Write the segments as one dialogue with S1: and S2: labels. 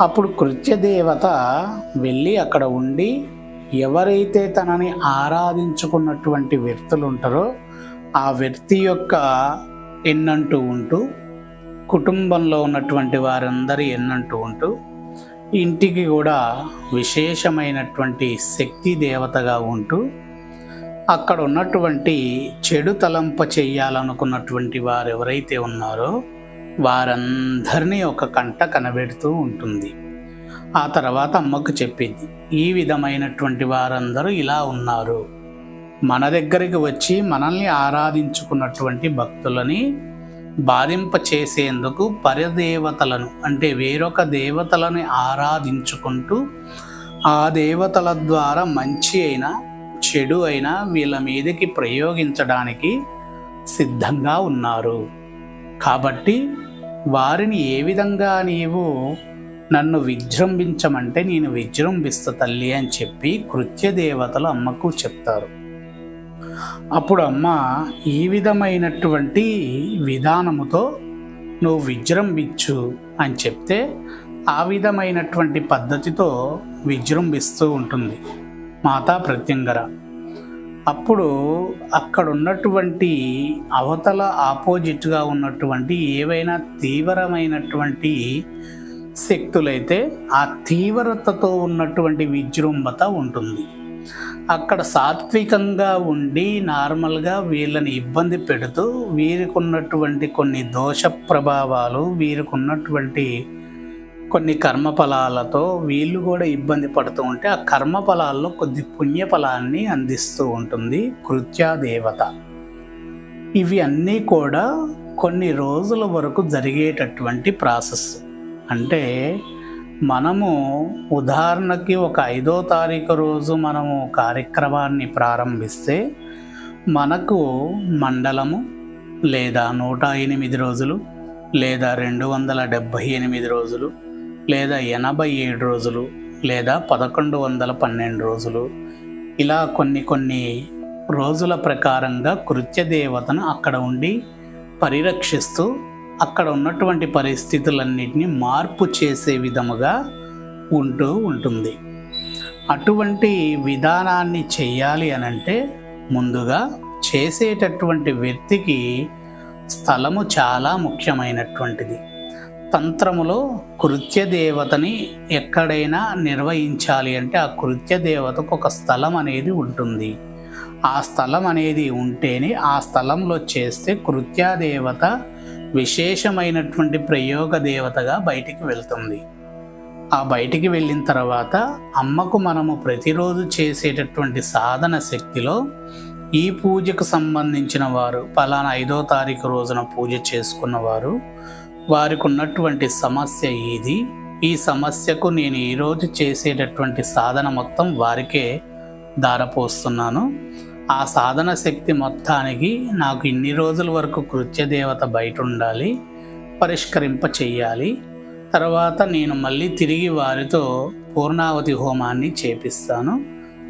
S1: అప్పుడు కృత్యదేవత వెళ్ళి అక్కడ ఉండి ఎవరైతే తనని ఆరాధించుకున్నటువంటి వ్యక్తులు ఉంటారో ఆ వ్యక్తి యొక్క ఎన్నంటూ ఉంటూ కుటుంబంలో ఉన్నటువంటి వారందరి ఎన్నంటూ ఉంటూ ఇంటికి కూడా విశేషమైనటువంటి శక్తి దేవతగా ఉంటూ అక్కడ ఉన్నటువంటి చెడు తలంప చెయ్యాలనుకున్నటువంటి వారు ఎవరైతే ఉన్నారో వారందరినీ ఒక కంట కనబెడుతూ ఉంటుంది. ఆ తర్వాత అమ్మకు చెప్పింది ఈ విధమైనటువంటి వారందరూ ఇలా ఉన్నారు. మన దగ్గరికి వచ్చి మనల్ని ఆరాధించుకున్నటువంటి భక్తులని బాధింప చేసేందుకు పరదేవతలను అంటే వేరొక దేవతలని ఆరాధించుకుంటూ ఆ దేవతల ద్వారా మంచి అయినా చెడు అయినా వీళ్ళ మీదకి ప్రయోగించడానికి సిద్ధంగా ఉన్నారు. కాబట్టి వారిని ఏ విధంగా నీవు నన్ను విజృంభించమంటే నేను విజృంభిస్తా తల్లి అని చెప్పి కృత్యదేవతలు అమ్మకు చెప్తారు. అప్పుడు అమ్మ ఈ విధమైనటువంటి విధానముతో నువ్వు విజృంభించు అని చెప్తే ఆ విధమైనటువంటి పద్ధతితో విజృంభిస్తూ ఉంటుంది. మాతా ప్రత్యంగర. అప్పుడు అక్కడ ఉన్నటువంటి అవతల ఆపోజిట్గా ఉన్నటువంటి ఏవైనా తీవ్రమైనటువంటి శక్తులైతే ఆ తీవ్రతతో ఉన్నటువంటి విజృంభత ఉంటుంది. అక్కడ సాత్వికంగా ఉండి నార్మల్గా వీళ్ళని ఇబ్బంది పెడుతూ వీరికి ఉన్నటువంటి కొన్ని దోష ప్రభావాలు వీరికి ఉన్నటువంటి కొన్ని కర్మఫలాలతో వీళ్ళు కూడా ఇబ్బంది పడుతూ ఉంటే ఆ కర్మఫలాల్లో కొద్ది పుణ్యఫలాన్ని అందిస్తూ ఉంటుంది కృత్యాదేవత ఇవి అన్నీ కూడా కొన్ని రోజుల వరకు జరిగేటటువంటి ప్రాసెస్. అంటే మనము ఉదాహరణకి ఒక ఐదో తారీఖు రోజు మనము కార్యక్రమాన్ని ప్రారంభిస్తే మనకు మండలము లేదా నూట ఎనిమిది రోజులు లేదా రెండు వందల డెబ్భై ఎనిమిది రోజులు లేదా ఎనభై ఏడు రోజులు లేదా పదకొండు వందల పన్నెండు రోజులు. ఇలా కొన్ని కొన్ని రోజుల ప్రకారంగా కృత్య దేవతను అక్కడ ఉండి పరిరక్షిస్తూ అక్కడ ఉన్నటువంటి పరిస్థితులన్నింటినీ మార్పు చేసే విధముగా ఉంటూ ఉంటుంది. అటువంటి విధానాన్ని చేయాలి అనంటే ముందుగా చేసేటటువంటి వ్యక్తికి స్థలము చాలా ముఖ్యమైనటువంటిది. తంత్రములో కృత్య దేవతని ఎక్కడైనా నిర్వహించాలి అంటే ఆ కృత్య దేవతకు ఒక స్థలం అనేది ఉంటుంది. ఆ స్థలం అనేది ఉంటేనే ఆ స్థలంలో చేస్తే కృత్యాదేవత విశేషమైనటువంటి ప్రయోగ దేవతగా బయటికి వెళ్తుంది. ఆ బయటికి వెళ్ళిన తర్వాత అమ్మకు మనము ప్రతిరోజు చేసేటటువంటి సాధన శక్తిలో ఈ పూజకు సంబంధించిన వారు పలానా ఐదో తారీఖు రోజున పూజ చేసుకున్నవారు వారికి ఉన్నటువంటి సమస్య ఇది ఈ సమస్యకు నేను ఈరోజు చేసేటటువంటి సాధన మొత్తం వారికే దారపోస్తున్నాను. ఆ సాధన శక్తి మొత్తానికి నాకు ఇన్ని రోజుల వరకు కృత్యదేవత బయట ఉండాలి పరిష్కరింప చెయ్యాలి. తర్వాత నేను మళ్ళీ తిరిగి వారితో పూర్ణావతి హోమాన్ని చేపిస్తాను.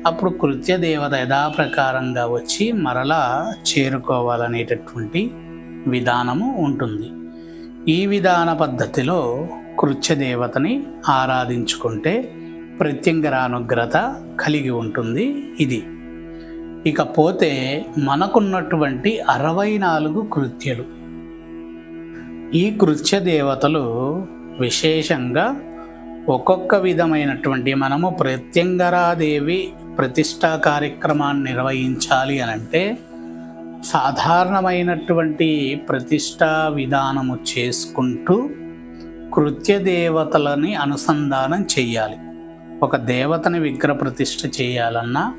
S1: అప్పుడు కృత్యదేవత యథాప్రకారంగా వచ్చి మరలా చేరుకోవాలనేటటువంటి విధానము ఉంటుంది. ఈ విధాన పద్ధతిలో కృత్యదేవతని ఆరాధించుకుంటే ప్రత్యంగరానుగ్రత కలిగి ఉంటుంది ఇది. ఇకపోతే మనకున్నటువంటి అరవై నాలుగు కృత్యలు. ఈ కృత్య దేవతలు విశేషంగా ఒక్కొక్క విధమైనటువంటి మనము ప్రత్యంగరాదేవి ప్రతిష్టా కార్యక్రమాన్ని నిర్వహించాలి అని అంటే సాధారణమైనటువంటి ప్రతిష్టా విధానము చేసుకుంటూ కృత్య దేవతలని అనుసంధానం చేయాలి. ఒక దేవతని విగ్రహ ప్రతిష్ఠ చేయాలన్నా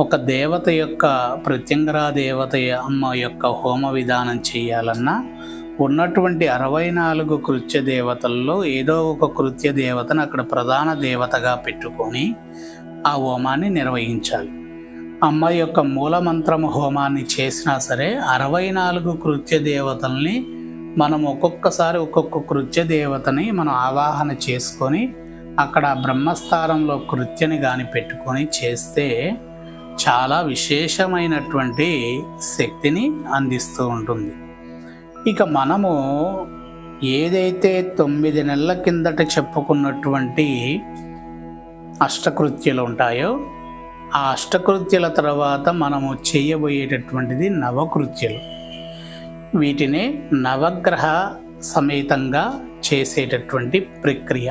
S1: ఒక దేవత యొక్క ప్రత్యంగరా దేవత అమ్మ యొక్క హోమ విధానం చేయాలన్నా ఉన్నటువంటి అరవై నాలుగు కృత్య దేవతల్లో ఏదో ఒక కృత్య దేవతను అక్కడ ప్రధాన దేవతగా పెట్టుకొని ఆ హోమాన్ని నిర్వహించాలి. అమ్మ యొక్క మూలమంత్రము హోమాన్ని చేసినా సరే అరవై నాలుగు కృత్య దేవతల్ని మనం ఒక్కొక్కసారి ఒక్కొక్క కృత్య దేవతని మనం ఆవాహన చేసుకొని అక్కడ బ్రహ్మస్థానంలో కృత్యని కానీ పెట్టుకొని చేస్తే చాలా విశేషమైనటువంటి శక్తిని అందిస్తూ ఉంటుంది. ఇక మనము ఏదైతే తొమ్మిది నెలల కిందట చెప్పుకున్నటువంటి అష్టకృత్యలు ఉంటాయో ఆ అష్టకృత్యల తర్వాత మనము చేయబోయేటటువంటిది నవకృత్యలు. వీటినే నవగ్రహ సమేతంగా చేసేటటువంటి ప్రక్రియ.